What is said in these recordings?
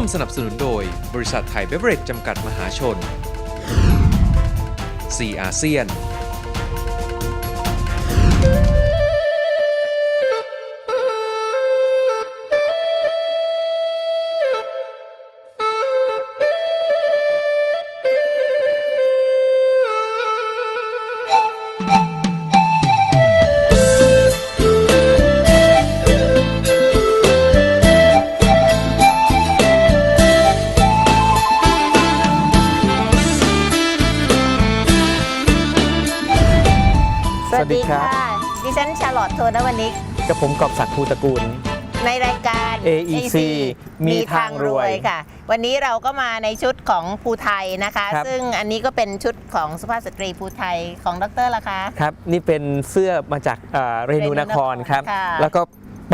วมสนับสนุนโดย บริษัทไทยเบเวอเรจจำกัดมหาชนซีอาเซียน ภูตระกูล ในรายการ AEC มีทางรวยค่ะ วันนี้เราก็มาในชุดของภูไทยนะคะ ครับ ซึ่งอันนี้ก็เป็นชุดของสุภาพสตรีภูไทยของดรละคะ ครับ นี่เป็นเสื้อมาจากเอ่อเรนูนครครับค่ะ แล้วก็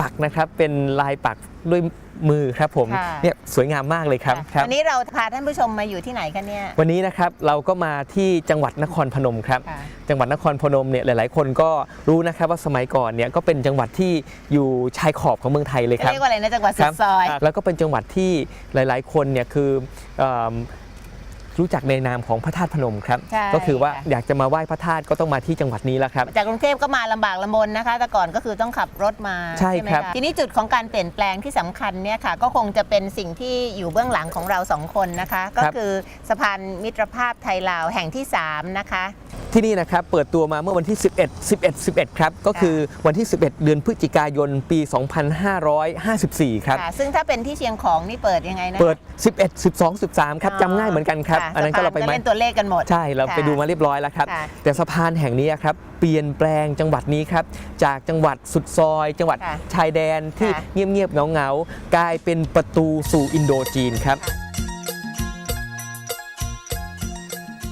ปักนะครับเป็นลายปักด้วยมือครับผมค่ะ เนี่ยสวยงามมากเลยครับครับ วันนี้เราพาท่านผู้ชมมาอยู่ที่ไหนกันเนี่ย วันนี้นะครับเราก็มาที่จังหวัดนครพนมครับ ค่ะจังหวัดนครพนมเนี่ยหลาย ๆ คนก็รู้นะครับว่าสมัยก่อนเนี่ยก็เป็นจังหวัดที่อยู่ชายขอบของเมืองไทยเลยครับ เรียกว่าอะไรนะจังหวัดสุครัดบซอยแล้วก็เป็นจังหวัดที่หลาย ๆ คนเนี่ยคือเอิ่ม รู้จักในนามของพระธาตุพนมครับ ใช่ก็คือว่าค่ะ อยากจะมาไหว้พระธาตุก็ต้องมาที่จังหวัดนี้แล้วครับ จากกรุงเทพก็มาลำบากลำบนนะคะ แต่ก่อนก็คือต้องขับรถมาใช่ไหมครับะทีนี้จุดของการเปลี่ยนแปลงที่สำคัญเนี่ยค่ะ ก็คงจะเป็นสิ่งที่อยู่เบื้องหลังของเราสองคนนะคะ ก็คือสะพานมิตรภาพไทยลาวแห่งที่ 3 นะคะ ที่นี่นะครับเปิดตัวมาเมื่อวันที่ 11 11 11 ครับ ก็คือวันที่ 11 เดือนพฤศจิกายนปี 2554 ครับ ค่ะซึ่งถ้าเป็นที่เชียงของนี่เปิดยังไงนะเปิด 11 12 13 ครับจำง่ายเหมือนกันครับะอันนั้นก็เราไปสะพมาจะเล่นตัวเลขกันหมด ใช่ เราไปค่ะดูมาเรียบร้อยแล้วครับ ค่ะแต่สะพานแห่งนี้ครับ เปลี่ยนแปลงจังหวัดนี้ครับ จากจังหวัดสุดซอย จังหวัดค่ะชายแดนที่ค่ะ เงียบๆเหงาๆ กลายเป็นประตูสู่อินโดจีนครับ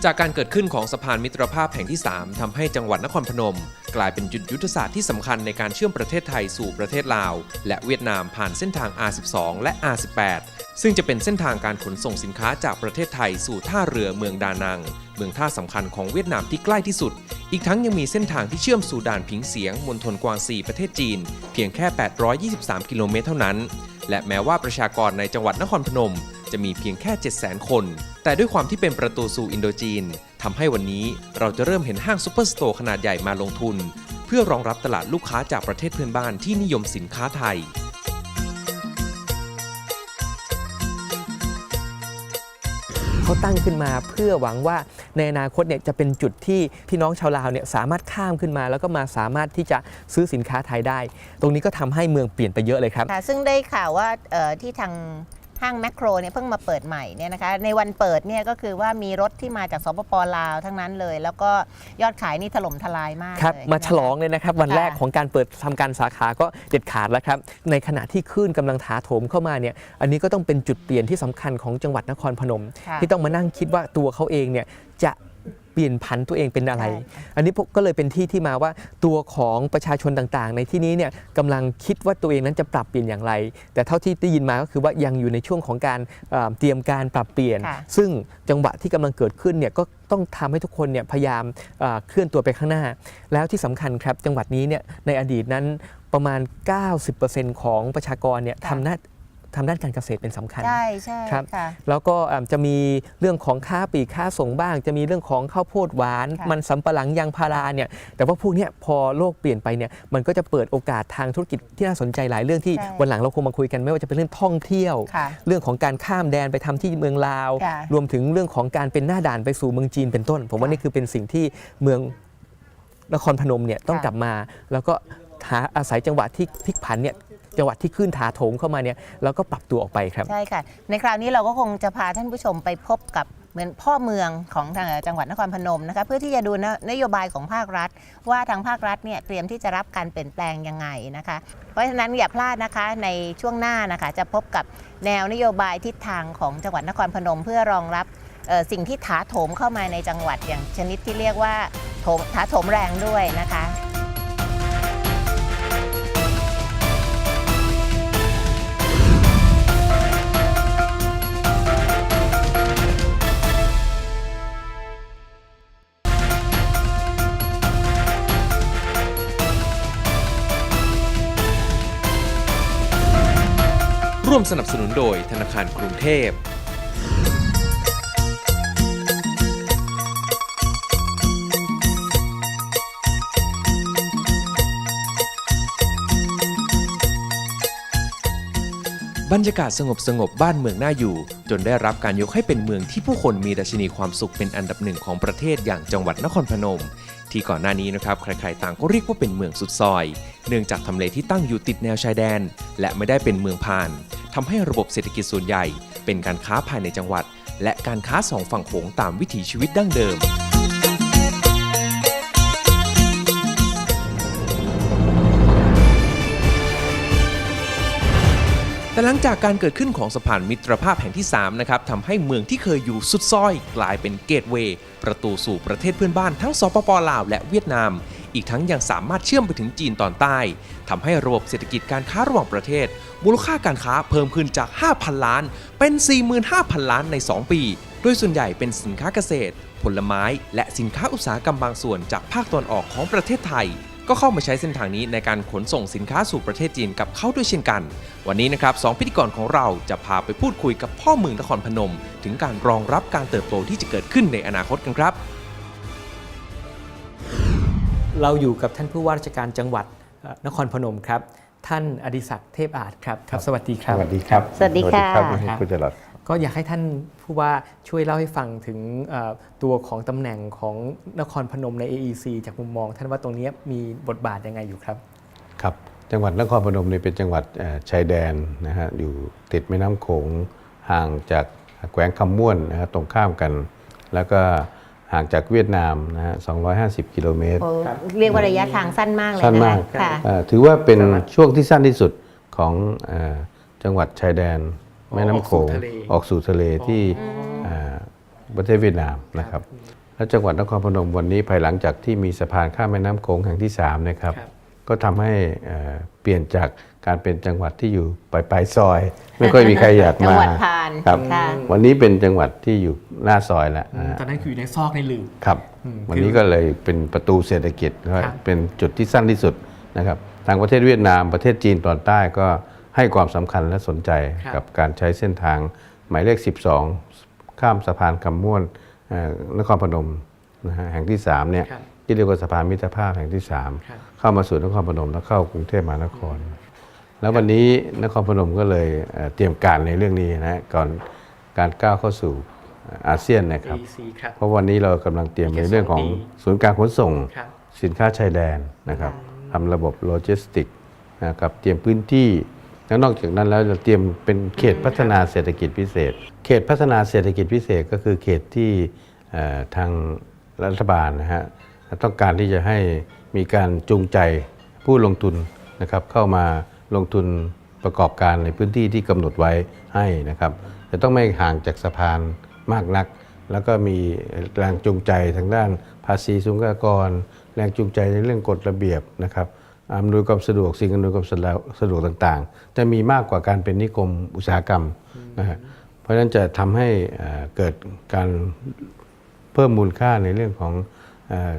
จากการเกิดขึ้นของสะพานมิตรภาพแห่งที่ 3ทำให้จังหวัดนครพนม กลายเป็นจุดยุทธศาสตร์ที่สำคัญในการเชื่อมประเทศไทยสู่ประเทศลาว และเวียดนามผ่านเส้นทาง R12 และ R18 ซึ่งจะเป็นเส้นทางการขนส่งสินค้าจากประเทศไทยสู่ท่าเรือเมืองดานัง เมืองท่าสำคัญของเวียดนามที่ใกล้ที่สุด อีกทั้งยังมีเส้นทางที่เชื่อมสู่ด่านผิงเสียงมณฑลกวางซีประเทศจีน เพียงแค่ 823 กิโลเมตรเท่านั้น และแม้ว่าประชากรในจังหวัดนครพนม จะมีเพียงแค่ 700,000 คน แต่ด้วยความที่เป็นประตูสู่อินโดจีนทำให้วันนี้เราจะเริ่มเห็นห้างซูเปอร์สโตร์ขนาดใหญ่มาลงทุน เพื่อรองรับตลาดลูกค้าจากประเทศเพื่อนบ้านที่นิยมสินค้าไทย เขาตั้งขึ้นมาเพื่อหวังว่าในอนาคตเนี่ยจะเป็นจุดที่พี่น้องชาวลาวเนี่ยสามารถข้ามขึ้นมา แล้วก็มาสามารถที่จะซื้อสินค้าไทยได้ ตรงนี้ก็ทำให้เมืองเปลี่ยนไปเยอะเลยครับ ค่ะซึ่งได้ข่าวว่าเอ่อที่ทาง ห้างแมคโครเนี่ยเพิ่งมาเปิดใหม่เนี่ยนะคะในวันเปิดเนี่ยก็คือว่ามีรถที่มาจากสปปลาวทั้งนั้นเลย แล้วก็ยอดขายนี่ถล่มทลายมากครับเลยมานะคะฉลองเลยนะครับ วันค่ะแรกของการเปิดทำการสาขาก็เด็ดขาดแล้วครับ ในขณะที่คลื่นกำลังถาโถมเข้ามาเนี่ยอันนี้ก็ต้องเป็นจุดเปลี่ยนที่สำคัญของจังหวัดนครพนม ค่ะ ที่ต้องมานั่งคิดว่าตัวเขาเองเนี่ยจะ เปลี่ยนผันตัวเองเป็นอะไรใช่ค่ะอันนี้พวกก็เลยเป็นที่ที่มาว่าตัวของประชาชนต่างๆ ในที่นี้เนี่ยกำลังคิดว่าตัวเองนั้นจะปรับเปลี่ยนอย่างไร แต่เท่าที่ได้ยินมาก็คือว่ายังอยู่ในช่วงของการเอ่อเตรียมการปรับเปลี่ยนค่ะซึ่งจังหวะที่กำลังเกิดขึ้นเนี่ยก็ต้องทำให้ทุกคนเนี่ยพยายามเอ่อเคลื่อนตัวไปข้างหน้า แล้วที่สำคัญครับจังหวัดนี้เนี่ยในอดีตนั้นประมาณ 90%ของประชากรเนี่ยค่ะทำหน้า ทำด้านการเกษตรเป็นสำคัญใช่ใช่ครับค่ะแล้วก็อ่าจะมีเรื่องของค้าปลีกค้าส่งบ้าง จะมีเรื่องของข้าวโพดหวานค่ะมันสำปะหลังยางพาราเนี่ยแต่ว่าพวกเนี้ยพอโลกเปลี่ยนไปเนี่ยมันก็จะเปิดโอกาสทางธุรกิจที่น่าสนใจหลายเรื่องที่ใช่วันหลังเราคงมาคุยกันไม่ว่าจะเป็นเรื่องท่องเที่ยวค่ะเรื่องของการข้ามแดนไปทำที่เมืองลาวค่ะรวมถึงเรื่องของการเป็นหน้าด่านไปสู่เมืองจีนเป็นต้น ผมว่าค่ะนี่คือเป็นสิ่งที่เมืองนครพนมเนี่ยต้องค่ะกลับมา แล้วก็หาอาศัยจังหวะที่พลิกผันเนี่ย จังหวะที่ขึ้นถาโถมเข้ามาเนี่ยแล้วก็ปรับตัวออกไปครับ ใช่ค่ะ ในคราวนี้เราก็คงจะพาท่านผู้ชมไปพบกับเหมือนพ่อเมืองของทางจังหวัดนครพนมนะคะเพื่อที่จะดูนโยบายของภาครัฐ ว่าทางภาครัฐเนี่ยเตรียมที่จะรับการเปลี่ยนแปลงยังไงนะคะ เพราะฉะนั้นอย่าพลาดนะคะในช่วงหน้านะคะจะพบกับแนวนโยบายทิศทางของจังหวัดนครพนม เพื่อรองรับสิ่งที่ถาโถมเข้ามาในจังหวัดอย่างชนิดที่เรียกว่าถมถาโถมแรงด้วยนะคะ ร่วมสนับสนุนโดยธนาคารกรุงเทพ บรรยากาศสงบสงบบ้านเมืองน่าอยู่ จนได้รับการยกให้เป็นเมืองที่ผู้คนมีดัชนีความสุขเป็นอันดับหนึ่งของประเทศอย่างจังหวัดนครพนม ที่ก่อนหน้านี้นะครับใครๆต่างก็เรียกว่าเป็นเมืองสุดซอย เนื่องจากทำเลที่ตั้งอยู่ติดแนวชายแดน และไม่ได้เป็นเมืองผ่านทำให้ระบบเศรษฐกิจส่วนใหญ่ เป็นการค้าภายในจังหวัด และการค้าสองฝั่งโขงตามวิถีชีวิตดั้งเดิม แต่หลังจากการเกิดขึ้นของสะพานมิตรภาพแห่งที่3นะครับทำให้เมืองที่เคยอยู่สุดซอย กลายเป็นเกตเวย์ ประตูสู่ประเทศเพื่อนบ้านทั้งสปปลาวและเวียดนาม อีกทั้งยังสามารถเชื่อมไปถึงจีนตอนใต้ทำให้ระบบเศรษฐกิจการค้าระหว่างประเทศ มูลค่าการค้าเพิ่มขึ้นจาก 5,000 ล้าน เป็น 45,000 ล้านใน 2 ปี โดยส่วนใหญ่เป็นสินค้าเกษตร ผลไม้ และสินค้าอุตสาหกรรมบางส่วนจากภาคตะวันออกของประเทศไทย ก็เข้ามาใช้เส้นทางนี้ในการขนส่งสินค้าสู่ประเทศจีนกับเขาด้วยเช่นกัน วันนี้นะครับสองพิธีกรของเราจะพาไปพูดคุยกับพ่อเมืองนครพนม ถึงการรองรับการเติบโตที่จะเกิดขึ้นในอนาคตกันครับ เราอยู่กับท่านผู้ว่าราชการจังหวัดเอ่อนครพนมครับ ท่านอดิศักดิ์เทพอาจครับครับ สวัสดีครับ สวัสดีครับ สวัสดีค่ะสวัสดีครับคุณจรัส ก็อยากให้ท่านผู้ว่าช่วยเล่าให้ฟังถึงเอ่อตัวของตำแหน่งของนครพนมใน AEC จากมุมมอง ท่านว่าตรงนี้มีบทบาทยังไงอยู่ครับ ครับจังหวัดนครพนมเนี่ยเป็นจังหวัดเอ่อชายแดนนะฮะอยู่ติดแม่น้ำโขงห่างจากแขวงคำม่วนนะฮะตรงข้ามกัน แล้วก็ห่างจากเวียดนามนะฮะ 250 กิโลเมตรโอ้เรียกว่าระยะทางสั้นมากเลยสั้นนะมากคะค่ะเอ่อถือว่าเป็นช่วงที่สั้นที่สุดของเอ่อจังหวัดชายแดน แม่น้ำโขงออออกกสู่สู่ทะทะเลเลที่เอ่อประเทศเวียดนามนะครับ และจังหวัดนครพนมวันนี้ภายหลังจากที่มีสะพานข้ามแม่น้ำโขงแห่งที่3นะครับครับก็ทำให้เอ่อเปลี่ยนจากการเป็นจังหวัดที่อยู่ปลายปลายๆซอย ไม่ค่อยมีใครอยากจังมาหวัดผ่านครับค่ะวันนี้เป็นจังหวัดที่อยู่หน้าซอยแล้วนะฮะตอนนั้นคืออยู่ในซอกในหลืบครับอืมวันนี้ก็เลยเป็นประตูเศรษฐกิจครับเป็นจุดที่สั้นที่สุดนะครับทางประเทศเวียดนามประเทศจีนตอนใต้ก็ ให้ความสำคัญและสนใจกับการใช้เส้นทาง หมายเลข 12 ข้ามสะพานคำม่วนเอ่อนครพนมนะฮะแห่งที่3เนี่ยครับที่เรียกว่าสะพานมิตรภาพแห่งที่ครับ3เข้ามาสู่นครพนมแล้วเข้ากรุงเทพมหานคร แล้ววันนี้นครพนมก็เลยเอ่อเตรียมการในเรื่องนี้นะก่อนการก้าวเข้าสู่อาเซียนนะครับ AEC ครับเพราะวันนี้เรากำลังเตรียมอีกแค่ในเรื่องของสองปีศูนย์การขนส่งครับสินค้าชายแดนนะครับทำระบบโลจิสติกนะครับเตรียมพื้นที่ แล้วนอกจากนั้นแล้วเราเตรียมเป็นเขตพัฒนาเศรษฐกิจพิเศษ เขตพัฒนาเศรษฐกิจพิเศษก็คือเขตที่ทางรัฐบาลนะฮะต้องการที่จะให้มีการจูงใจผู้ลงทุนนะครับเข้ามาลงทุนประกอบการในพื้นที่ที่กำหนดไว้ให้นะครับจะต้องไม่ห่างจากสะพานมากนัก แล้วก็มีแรงจูงใจทางด้านภาษีสุลกากร แรงจูงใจในเรื่องกฎระเบียบนะครับ อำนวยความสะดวกสิ่งอำนวยความสะดวกต่างๆ จะมีมากกว่าการเป็นนิคมอุตสาหกรรมนะฮะเพราะฉะนั้นจะทำให้เอ่อเกิดการเพิ่มมูลค่าในเรื่องของเออ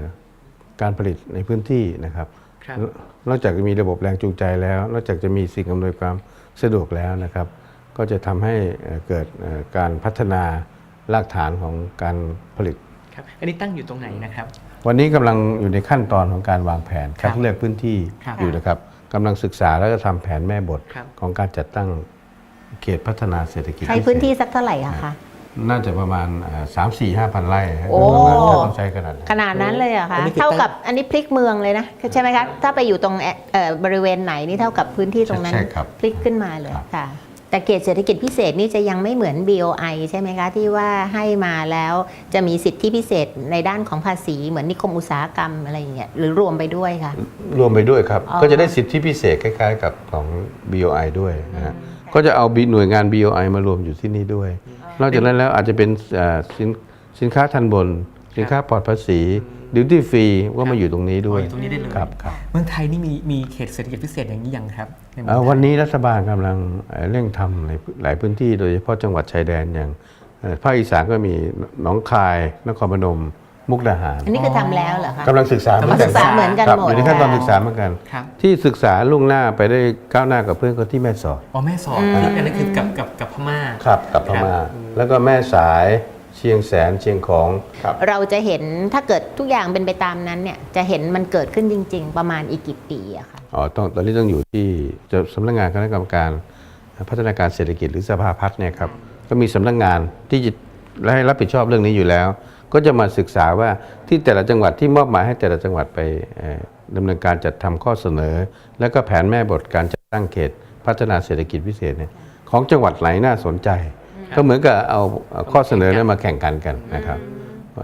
การผลิตในพื้นที่นะครับครับนอกจากจะมีระบบแรงจูงใจแล้ว นอกจากจะมีสิ่งอำนวยความสะดวกแล้วนะครับ ก็จะทำให้เอ่อเกิดเอ่อการพัฒนารากฐานของการผลิตครับอันนี้ตั้งอยู่ตรงไหนนะครับ วันนี้กำลังอยู่ในขั้นตอนของการวางแผนครัคับดเลือกพื้นที่ครับอยู่นะครับกำลังศึกษาแล้วก็ทำแผนแม่บทครับของการจัดตั้งเขตพัฒนาเศรษฐกิจใช้พื้นที่สักเท่าไหร่อะคะน่าจะประมาณสามสี่ห้าพันไร่ฮะโอ้ประมาณถ้าต้องใช้ขนาดนั้นขนาดนั้นเลยเหรอะอัคะนนี้คือเท่ากับอันนี้พลิกเมืองเลยนะใช่ไหมคะถ้าไปอยู่ตรงเอ่อบริเวณไหนนี่เท่ากับพื้นที่ตรงนั้นใช่ครับพลิกขึ้นมาเลยครับค่ะ แต่แต่เขตเศรษฐกิจพิเศษนี่จะยังไม่เหมือน BOI ใช่ไหมคะที่ว่าให้มาแล้วจะมีสิทธิพิเศษในด้านของภาษีเหมือนนิคมอุตสาหกรรมอะไรอย่างเงี้ยหรือรวมไปด้วยคะรวมไปด้วยครับอ๋อก็จะได้สิทธิพิเศษคล้ายๆ กับของ BOI ด้วยนะฮะก็จะเอา B- หน่วยงาน BOI มารวมอยู่ที่นี่ด้วย นอกจากนั้นแล้วอาจจะเป็นเอ่อสินสินค้าทันบน สินค้าปลอดภาษี ดิวตี้ฟรีก็มาอยู่ตรงนี้ด้วยอ๋ออยู่ตรงนี้ได้เลยครับครับเมืองไทยนี่มีมีเขตเศรษฐกิจพิเศษอย่างนี้ยังครับในเมืองเอ่อไทยวันนี้รัฐบาลกำลังเอ่อเร่งทำในหลายพื้นที่โดยเฉพาะจังหวัดชายแดนอย่างเอ่อภาคอีสานก็มีหนองคายนครพนมมุกดาหาร อันนี้คือทำแล้วเหรอคะกำลังศึกษาเหมือนกันศึกษาเหมือนกันครับหมดอยู่ในขั้นตอนศึกษาเหมือนกันครับที่ศึกษาล่วงหน้าไปได้ก้าวหน้ากับเพื่อนก็ที่แม่สอดอ๋อแม่สอดอันนั้นคือกับกับกับพม่าครับกับพม่า แล้วก็แม่สายเชียงแสนเชียงของครับ เราจะเห็นถ้าเกิดทุกอย่างเป็นไปตามนั้นเนี่ยจะเห็นมันเกิดขึ้นจริง ๆ ประมาณอีกกี่ปีอะค่ะอ๋อต้องตอนนี้ต้องอยู่ที่จะสำนักงานคณะกรรมการพัฒนาการเศรษฐกิจหรือสภาพัฒน์เนี่ยครับก็มีสำนักงานที่จะให้รับผิดชอบเรื่องนี้อยู่แล้ว ก็จะมาศึกษาว่าที่แต่ละจังหวัดที่มอบหมายให้แต่ละจังหวัดไปเอ่อดำเนินการจัดทำข้อเสนอ แล้วก็แผนแม่บทการจัดตั้งเขต พัฒนาเศรษฐกิจพิเศษเนี่ยของจังหวัดไหนน่าสนใจ ก็เหมือนกับเอาเอาข้อเสนอนั้นมาแข่งกันกันนะครับ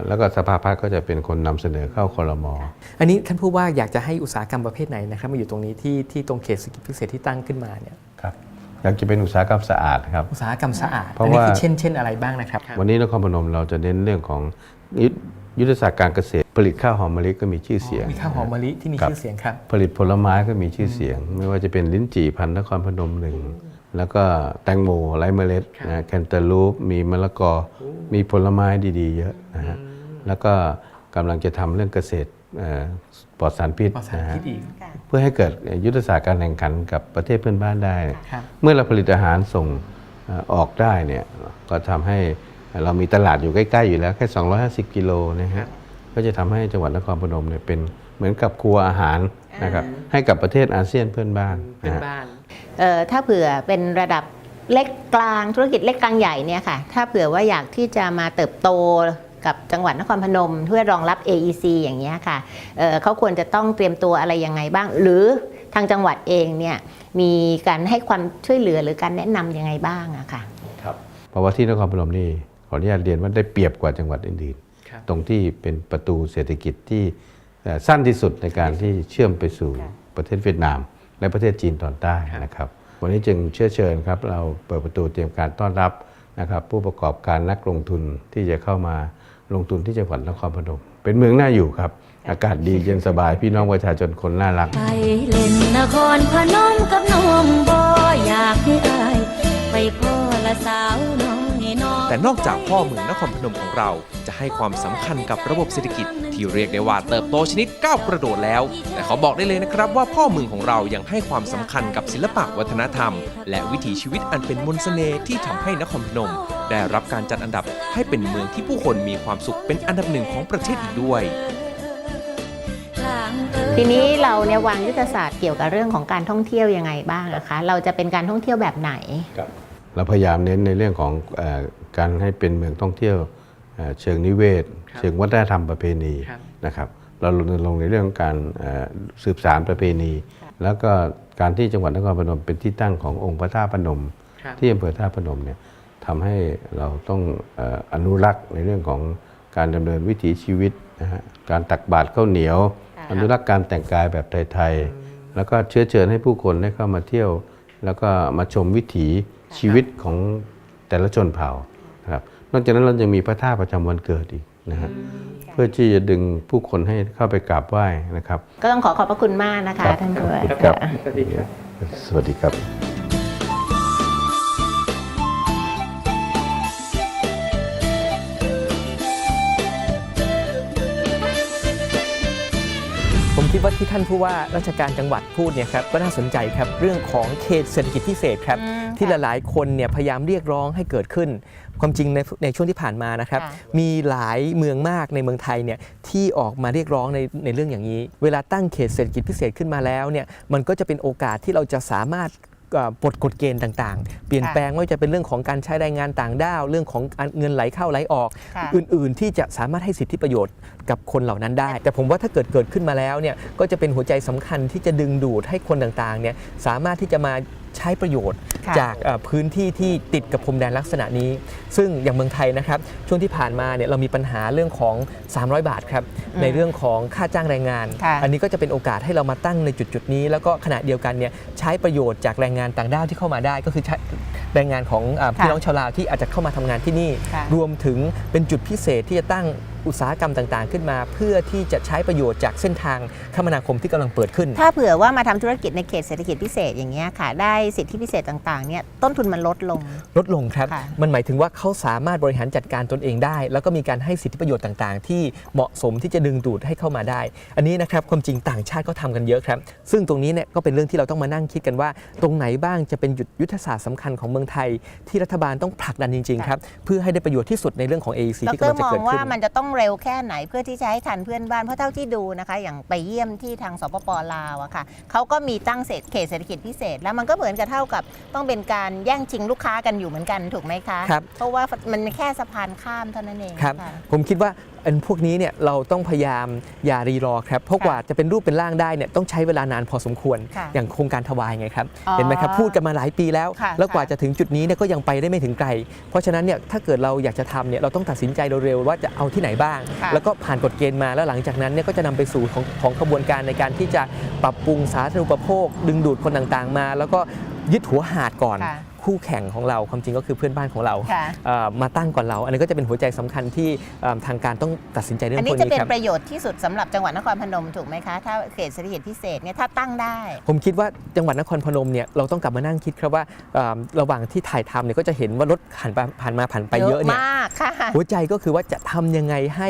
แล้วก็สภาพัฒน์ก็จะเป็นคนนำเสนอเข้าคอรมออันนี้ท่านผู้ว่าอยากจะให้อุตสาหกรรมประเภทไหนนะครับมาอยู่ตรงนี้ที่ที่ตรงเขตเศรษฐกิจพิเศษที่ตั้งขึ้นมาเนี่ยครับอยากจะเป็นอุตสาหกรรมสะอาดครับอุตสาหกรรมสะอาดเพราะอันนี้ว่าคือเช่นเช่นอะไรบ้างนะครับ วันนี้นครพนมเราจะเน้นเรื่องของยุทธยุทธศาสตร์การเกษตร ผลิตข้าวหอมมะลิก็มีชื่อเสียงมีข้าวหอมมะลิที่มีครับชื่อเสียงครับ ผลิตผลไม้ก็มีชื่อเสียง ไม่ว่าจะเป็นลิ้นจี่พันธุ์นครพนมหนึ่ง แล้วก็แตงโมไร้เมล็ดนะแคนตาลูป มีมะละกอ มีผลไม้ดีๆ เยอะนะฮะแล้วก็กำลังจะทำเรื่องเกษตรเอ่อปลอดสารพิษปลอดสารนะฮะพิษอีก เพื่อให้เกิดยุทธศาสตร์การแข่งขันกับประเทศเพื่อนบ้านได้ ครับ เมื่อเราผลิตอาหารส่งเอ่อออกได้เนี่ยก็ทำให้เรามีตลาดอยู่ใกล้ๆอยู่แล้วแค่ 250 กิโลนะฮะก็จะทำให้จังหวัดนครพนมเนี่ยเป็นเหมือนกับครัวอาหารนะครับให้กับประเทศอาเซียนเพื่อนบ้านเป็นนะฮะ บ้านเอ่อ ถ้าเผื่อเป็นระดับเล็กกลางธุรกิจเล็กกลางใหญ่เนี่ยค่ะ ถ้าเผื่อว่าอยากที่จะมาเติบโตกับจังหวัดนครพนมเพื่อรองรับ AEC อย่างเงี้ยค่ะเอ่อเขาควรจะต้องเตรียมตัวอะไรยังไงบ้าง หรือทางจังหวัดเองเนี่ยมีการให้ความช่วยเหลือหรือการแนะนำยังไงบ้างอะค่ะเพราะว่าที่นครพนมนี่ขออนุญาตเรียนว่าได้เปรียบกว่าจังหวัดอื่นครับๆตรงที่เป็นประตูเศรษฐกิจที่เอ่อสั้นที่สุดในการที่เชื่อมไปสู่ประเทศเวียดนาม และประเทศจีนตอนใต้นะครับ วันนี้จึงเชื้อเชิญครับ เราเปิดประตูเตรียมการต้อนรับนะครับ ผู้ประกอบการนักลงทุนที่จะเข้ามาลงทุนที่จังหวัดนครพนมเป็นเมืองน่าอยู่ครับ อากาศดีเย็นสบายพี่น้องประชาชนคนน่ารัก ไปเล่นนครพนมกับน้อง แต่นอกจากพ่อเมืองนครพนมของเรา จะให้ความสำคัญกับระบบเศรษฐกิจ ที่เรียกได้ว่าเติบโตชนิดก้าวกระโดดแล้ว แต่เขาบอกได้เลยนะครับว่าพ่อเมืองของเรายังให้ความสำคัญกับศิลปะวัฒนธรรม และวิถีชีวิตอันเป็นมนต์เสน่ห์ที่ทำให้นครพนม ได้รับการจัดอันดับให้เป็นเมืองที่ผู้คนมีความสุขเป็นอันดับหนึ่งของประเทศอีกด้วย ทีนี้เราเนี่ยวางยุทธศาสตร์เกี่ยวกับเรื่องของการท่องเที่ยวยังไงบ้างนะคะ เราจะเป็นการท่องเที่ยวแบบไหน เราพยายามเน้นในเรื่องของเออ การให้เป็นเมืองท่องเที่ยวเอ่อเชิงนิเวศครับเชิงวัฒนธรรมประเพณีครับนะครับเราลงลงค์ในเรื่องของการเอ่อสืบสารประเพณี แล้วก็การที่จังหวัดนครพนมเป็นที่ตั้งขององค์พระธาตุพนมครับที่อำเภอท่าตุพนมเนี่ยทำให้เราต้องเอ่ออนุรักษ์ในเรื่องของการดำเนินวิถีชีวิตนะฮะการตักบาตรข้าวเหนียวค่ะอนุรักษ์การแต่งกายแบบไทยๆแล้วก็เชื้อเชิญให้ผู้คนได้เข้ามาเที่ยว แล้วก็มาชมวิถีชีวิตของแต่ละชนเผ่า นะครับนอกจากนั้นเราจะมีพระธาตุประจำวันเกิดอีกนะฮะเพื่อที่จะดึงผู้คนให้เข้าไปกราบไหว้นะครับ ก็ต้องขอขอบพระคุณมากนะคะครับท่านผู้ว่าครับสวัสดีครับ ดีครับผมคิดว่าที่ท่านผู้ว่าราชการจังหวัดพูดเนี่ยครับก็น่าสนใจครับเรื่องของเขตเศรษฐกิจพิเศษครับอืมที่หลายๆคนเนี่ยพยายามเรียกร้องให้เกิดขึ้น ความจริงในในช่วงที่ผ่านมานะครับค่ะมีหลายเมืองมากในเมืองไทยเนี่ยที่ออกมาเรียกร้องในในเรื่องอย่างนี้ เวลาตั้งเขตเศรษฐกิจพิเศษขึ้นมาแล้วเนี่ยมันก็จะเป็นโอกาสที่เราจะสามารถ เอ่อปลดกฎเกณฑ์ต่างๆ เปลี่ยนแปลงไม่ว่าจะเป็นเรื่องของการใช้แรงงานต่างด้าว เรื่องของการเงินไหลเข้าไหลออกค่ะอื่นๆ ที่จะสามารถให้สิทธิประโยชน์กับคนเหล่านั้นได้ แต่ผมว่าถ้าเกิดเกิดขึ้นมาแล้วเนี่ยก็จะเป็นหัวใจสำคัญที่จะดึงดูดให้คนต่างๆเนี่ยสามารถที่จะมา ใช้ประโยชน์ค่ะจากเอ่อพื้นที่ที่ติดกับพรมแดนลักษณะนี้ ซึ่งอย่างเมืองไทยนะครับ ช่วงที่ผ่านมาเนี่ยเรามีปัญหาเรื่องของ 300 บาทครับอืมในเรื่องของค่าจ้างแรงงานค่ะอันนี้ก็จะเป็นโอกาสให้เรามาตั้งในจุดจุดๆนี้ แล้วก็ขณะเดียวกันเนี่ยใช้ประโยชน์จากแรงงานต่างด้าวที่เข้ามาได้ ก็คือใช้แรงงานของอาพี่น้องชาวลาวที่อาจจะเข้ามาทำงานที่นี่ค่ะรวมถึงเป็นจุดพิเศษที่จะตั้ง อุตสาหกรรมต่างๆ ขึ้นมา เพื่อที่จะใช้ประโยชน์จากเส้นทางคมนาคมที่กำลังเปิดขึ้น ถ้าเผื่อว่ามาทำธุรกิจในเขตเศรษฐกิจพิเศษอย่างเงี้ยค่ะ ได้สิทธิพิเศษต่างๆเนี่ยต้นทุนมันลดลง ลดลงครับค่ะมันหมายถึงว่าเขาสามารถบริหารจัดการตนเองได้ แล้วก็มีการให้สิทธิประโยชน์ต่างๆ ที่เหมาะสมที่จะดึงดูดให้เข้ามาได้ อันนี้นะครับความจริงต่างชาติก็ทำกันเยอะครับ ซึ่งตรงนี้เนี่ยก็เป็นเรื่องที่เราต้องมานั่งคิดกันว่า ตรงไหนบ้างจะเป็นยุทธยุทธศาสตร์สำคัญของเมืองไทย ที่รัฐบาลต้องผลักดันจริงๆครับเพื่อให้ได้ประโยชน์ที่สุดในเรื่องของ AEC ดที่กำรลังจะมองเกิดว่าขึ้นมันจะต้องเร็วแค่ไหนเพื่อที่จะให้ทันเพื่อนบ้านเพราะเท่าที่ดูนะคะ อย่างไปเยี่ยมที่ทางสปปลาวอะค่ะเขาก็มีตั้งเศษเขตเศรษฐกิจพิเศษ แล้วมันก็เหมือนกับเท่ากับต้องเป็นการแย่งชิงลูกค้ากันอยู่เหมือนกันถูกไหมคะครับเพราะว่ามันแค่สะพานข้ามเท่านั้นเองครับค่ะผมคิดว่าอันพวกนี้เนี่ยเราต้องพยายามอย่ารีรอครับเพราะค่ะกว่าจะเป็นรูปเป็นร่างได้เนี่ยต้องใช้เวลานานพอสมควร ค่ะอย่างโครงการทวายไงครับอ๋อเห็นไหมครับพูดกันมาหลายปีแล้ว ค่ะแล้วกว่าค่ะจะถึงจุดนี้เนี่ยก็ยังไปได้ไม่ถึงไกล เพราะฉะนั้นเนี่ยถ้าเกิดเราอยากจะทำเนี่ยเราต้องตัดสินใจเร็วๆว่าจะเอาที่ไหนบ้าง ค่ะ แล้วก็ผ่านกฎเกณฑ์มาแล้วหลังจากนั้นเนี่ยก็จะนำไปสู่ของของขบวนการในการที่จะปรับปรุงสาธารณูปโภค ดึงดูดคนต่างๆมา แล้วก็ยึดหัวหาดก่อน ค่ะ คู่แข่งของเราความจริงก็คือเพื่อนบ้านของเราค่ะ เอ่อมาตั้งก่อนเรา อันนี้ก็จะเป็นหัวใจสำคัญที่เอ่อทางการต้องตัดสินใจเรื่ออันงพนี้วกจะนี้เป็นครับ ประโยชน์ที่สุดสำหรับจังหวัดนครพนมถูกไหมคะ ถ้าเขตเศรษฐกิจพิเศษเนี่ยถ้าตั้งได้ ผมคิดว่าจังหวัดนครพนมเนี่ยเราต้องกลับมานั่งคิดครับว่าเอ่อระหว่างที่ถ่ายทำเนี่ยก็จะเห็นว่ารถผ่านไปผ่านมาผ่านไปเยอะเนี่ย มากค่ะ หัวใจก็คือว่าจะทำยังไงให้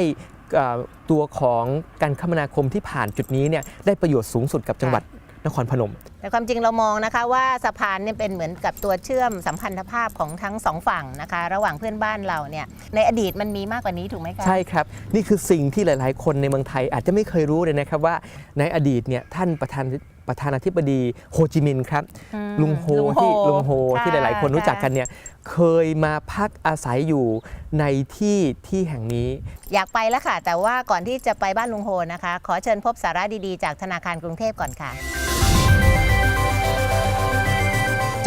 เอ่อตัวของการคมนาคมที่ผ่านจุดนี้เนี่ยได้ประโยชน์สูงสุดกับจังหวัด นครพนม แต่ความจริงเรามองนะคะว่าสะพานเนี่ยเป็นเหมือนกับตัวเชื่อมสัมพันธภาพของทั้งสองฝั่งนะคะ ระหว่างเพื่อนบ้านเราเนี่ยในอดีตมันมีมากกว่านี้ถูกไหมคะใช่ครับ นี่คือสิ่งที่หลายๆ คนในเมืองไทยอาจจะไม่เคยรู้เลยนะครับว่าในอดีตเนี่ยท่านประธานประธานาธิบดีโฮจิมินห์ครับอืมลุงโฮลุงโฮที่ลุงโฮค่ะที่หลาย ๆ คนรู้จักกันค่ะเนี่ยเคยมาพักอาศัยอยู่ในที่ที่แห่งนี้ อยากไปแล้วค่ะ แต่ว่าก่อนที่จะไปบ้านลุงโฮนะคะ ขอเชิญพบสาระดี ๆ จากธนาคารกรุงเทพก่อนค่ะ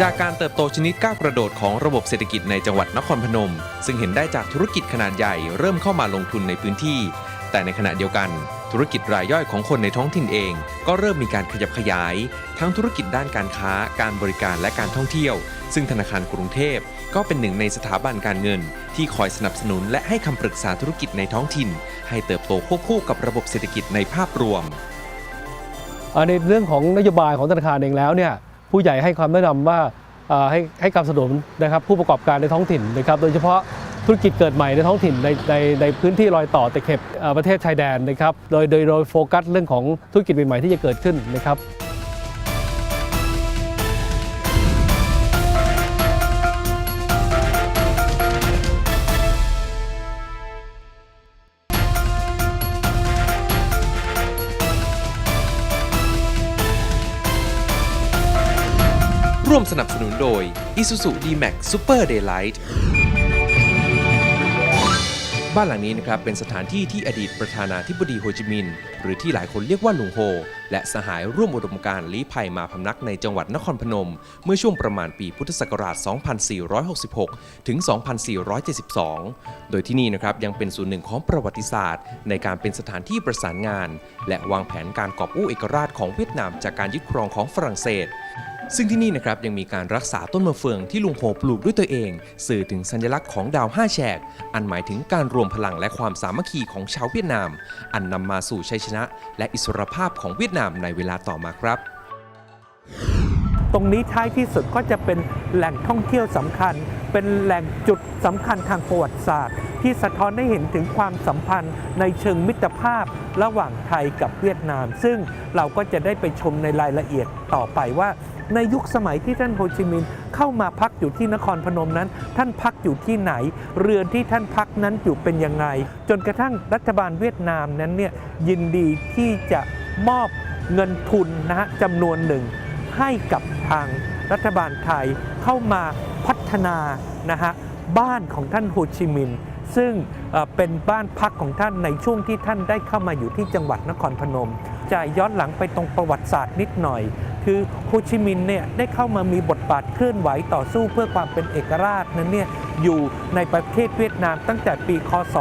จากการเติบโตชนิดก้าวกระโดดของระบบเศรษฐกิจในจังหวัดนครพนม ซึ่งเห็นได้จากธุรกิจขนาดใหญ่เริ่มเข้ามาลงทุนในพื้นที่ แต่ในขณะเดียวกัน ธุรกิจรายย่อยของคนในท้องถิ่นเอง ก็เริ่มมีการขยับขยาย ทั้งธุรกิจด้านการค้า การบริการและการท่องเที่ยว ซึ่งธนาคารกรุงเทพ ก็เป็นหนึ่งในสถาบันการเงิน ที่คอยสนับสนุนและให้คำปรึกษาธุรกิจในท้องถิ่น ให้เติบโตควบคู่กับระบบเศรษฐกิจในภาพรวมในเรื่องของนโยบายของธนาคารเองแล้วเนี่ย ผู้ใหญ่ให้ความแนะนำว่าว่าให้ให้การสนับสนุนนะครับผู้ประกอบการในท้องถิ่นนะครับ โดยเฉพาะธุรกิจเกิดใหม่ในท้องถิ่นในในในพื้นที่รอยต่อตะเข็บประเทศชายแดนนะครับ โดยโดยโดยโฟกัสเรื่องของธุรกิจใหม่ๆที่จะเกิดขึ้นนะครับ Isuzu D-Max Super Daylight บ้านหลังนี้นะครับเป็นสถานที่ที่อดีตประธานาธิบดีโฮจิมินห์หรือที่หลายคนเรียกว่าลุงโฮ และสหายร่วมอุดมการณ์ลี้ภัยมาพำนักในจังหวัดนครพนม เมื่อช่วงประมาณปีพุทธศักราช 2466 ถึง 2472 โดยที่นี่นะครับยังเป็นส่วนหนึ่งของประวัติศาสตร์ ในการเป็นสถานที่ประสานงาน และวางแผนการกอบกู้เอกราชของเวียดนามจากการยึดครองของฝรั่งเศส ซึ่งที่นี่นะครับยังมีการรักษาต้นมะเฟืองที่ลุงโฮปลูกด้วยตัวเอง สื่อถึงสัญลักษณ์ของดาวห้าแฉก อันหมายถึงการรวมพลังและความสามัคคีของชาวเวียดนาม อันนำมาสู่ชัยชนะ และอิสรภาพของเวียดนามในเวลาต่อมาครับ ตรงนี้ท้ายที่สุดก็จะเป็นแหล่งท่องเที่ยวสำคัญ เป็นแหล่งจุดสำคัญทางประวัติศาสตร์ ที่สะท้อนให้เห็นถึงความสัมพันธ์ในเชิงมิตรภาพระหว่างไทยกับเวียดนาม ซึ่งเราก็จะได้ไปชมในรายละเอียดต่อไปว่า ในยุคสมัยที่ท่านโฮจิมินห์เข้ามาพักอยู่ที่นครพนมนั้น ท่านพักอยู่ที่ไหน เรือนที่ท่านพักนั้นอยู่เป็นยังไง จนกระทั่งรัฐบาลเวียดนามนั้นเนี่ยยินดีที่จะมอบเงินทุนนะฮะจำนวนหนึ่งให้กับทางรัฐบาลไทยเข้ามาพัฒนานะฮะบ้านของท่านโฮจิมินห์ซึ่งเอ่อเป็นบ้านพักของท่านในช่วงที่ท่านได้เข้ามาอยู่ที่จังหวัดนครพนม จะย้อนหลังไปตรงประวัติศาสตร์นิดหน่อย คือโฮจิมินห์เนี่ยได้เข้ามามีบทบาทเคลื่อนไหวต่อสู้เพื่อความเป็นเอกราชนั้นเนี่ยอยู่ในประเทศเวียดนามตั้งแต่ปี คศ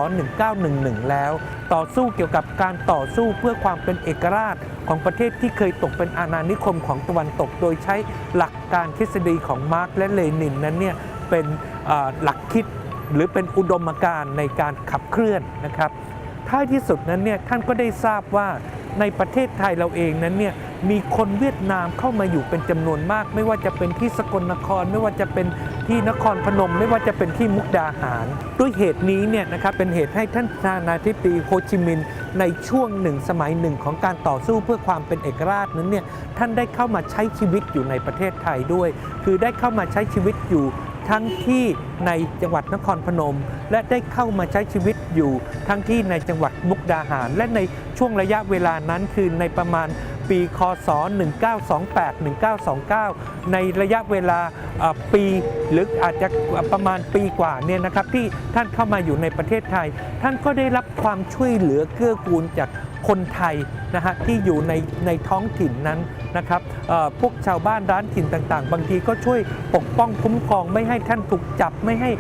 1911 แล้ว ต่อสู้เกี่ยวกับการต่อสู้เพื่อความเป็นเอกราชของประเทศที่เคยตกเป็นอาณานิคมของตะวันตก โดยใช้หลักการทฤษฎีของมาร์กและเลนินนั้นเนี่ยเป็นหลักคิดหรือเป็นอุดมการณ์ในการขับเคลื่อนนะครับท้ายที่สุดนั้นเนี่ยท่านก็ได้ทราบว่า ในประเทศไทยเราเองนั้นเนี่ยมีคนเวียดนามเข้ามาอยู่เป็นจำนวนมาก ไม่ว่าจะเป็นที่สกลนคร ไม่ว่าจะเป็นที่นครพนม ไม่ว่าจะเป็นที่มุกดาหาร ด้วยเหตุนี้เนี่ยนะครับเป็นเหตุให้ท่านประธานาธิบดีโฮจิมินห์ในช่วงหนึ่งสมัยหนึ่งของการต่อสู้เพื่อความเป็นเอกราชนั้นเนี่ยท่านได้เข้ามาใช้ชีวิตอยู่ในประเทศไทยด้วย คือได้เข้ามาใช้ชีวิตอยู่ ทั้งที่ในจังหวัดนครพนม และได้เข้ามาใช้ชีวิตอยู่ทั้งที่ในจังหวัดมุกดาหาร และในช่วงระยะเวลานั้นคือในประมาณ ปี คศ 1928-1929 ในระยะเวลาปีหรืออาจจะประมาณปีกว่าเนี่ยนะครับที่ท่านเข้ามาอยู่ในประเทศไทย ท่านก็ได้รับความช่วยเหลือเกื้อกูลจากคนไทยนะฮะที่อยู่ในในท้องถิ่นนั้นนะครับพวกชาวบ้านร้านถิ่นต่างๆ บางทีก็ช่วยปกป้องคุ้มครองไม่ให้ท่านถูกจับไม่ให้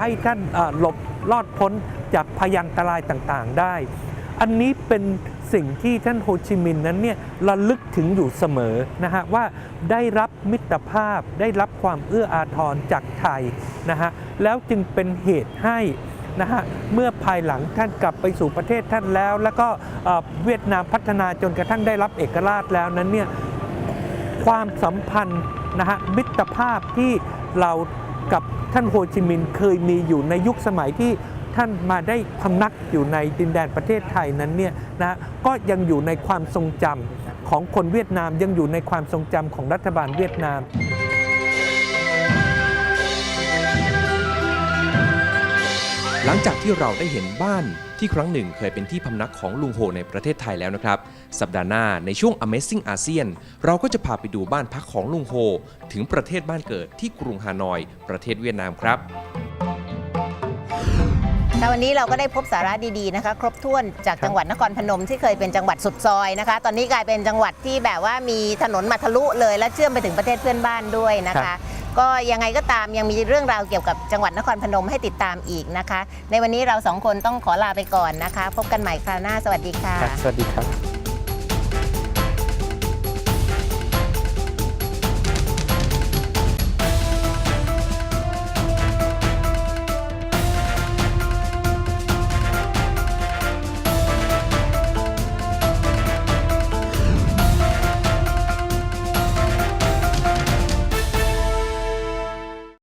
ให้ท่านหลบรอดพ้นจากพยันตรายต่างๆ ได้ อันนี้เป็นสิ่งที่ท่านโฮจิมินห์นั้นเนี่ยระลึกถึงอยู่เสมอนะฮะว่าได้รับมิตรภาพได้รับความเอื้ออาทรจากไทยนะฮะแล้วจึงเป็นเหตุให้นะฮะเมื่อภายหลังท่านกลับไปสู่ประเทศท่านแล้ว แล้วก็เวียดนามพัฒนาจนกระทั่งได้รับเอกราชแล้วนั้นเนี่ยความสัมพันธ์นะฮะมิตรภาพที่เรากับท่านโฮจิมินห์เคยมีอยู่ในยุคสมัยที่ ท่านมาได้พำนักอยู่ในดินแดนประเทศไทยนั้นเนี่ยนะก็ยังอยู่ในความทรงจำของคนเวียดนามยังอยู่ในความทรงจำของรัฐบาลเวียดนามหลังจากที่เราได้เห็นบ้านที่ครั้งหนึ่งเคยเป็นที่พำนักของลุงโฮในประเทศไทยแล้วนะครับ สัปดาห์หน้าในช่วง Amazing ASEAN เราก็จะพาไปดูบ้านพักของลุงโฮ ถึงประเทศบ้านเกิดที่กรุงฮานอย ประเทศเวียดนามครับ แต่วันนี้เราก็ได้พบสาระดีๆนะคะ ครบถ้วนจากจังหวัดนครพนมที่เคยเป็นจังหวัดสุดซอยนะคะ ตอนนี้กลายเป็นจังหวัดที่แบบว่ามีถนนมาทะลุเลยและเชื่อมไปถึงประเทศเพื่อนบ้านด้วยนะครัคะบก็ยังไงก็ตามยังมีเรื่องราวเกี่ยวกับจังหวัดนครพนมให้ติดตามอีกนะคะ ในวันนี้เราสองคนต้องขอลาไปก่อนนะคะ พบกันใหม่คราวหน้าสวัสดีค่ะ ครับสวัสดีครับ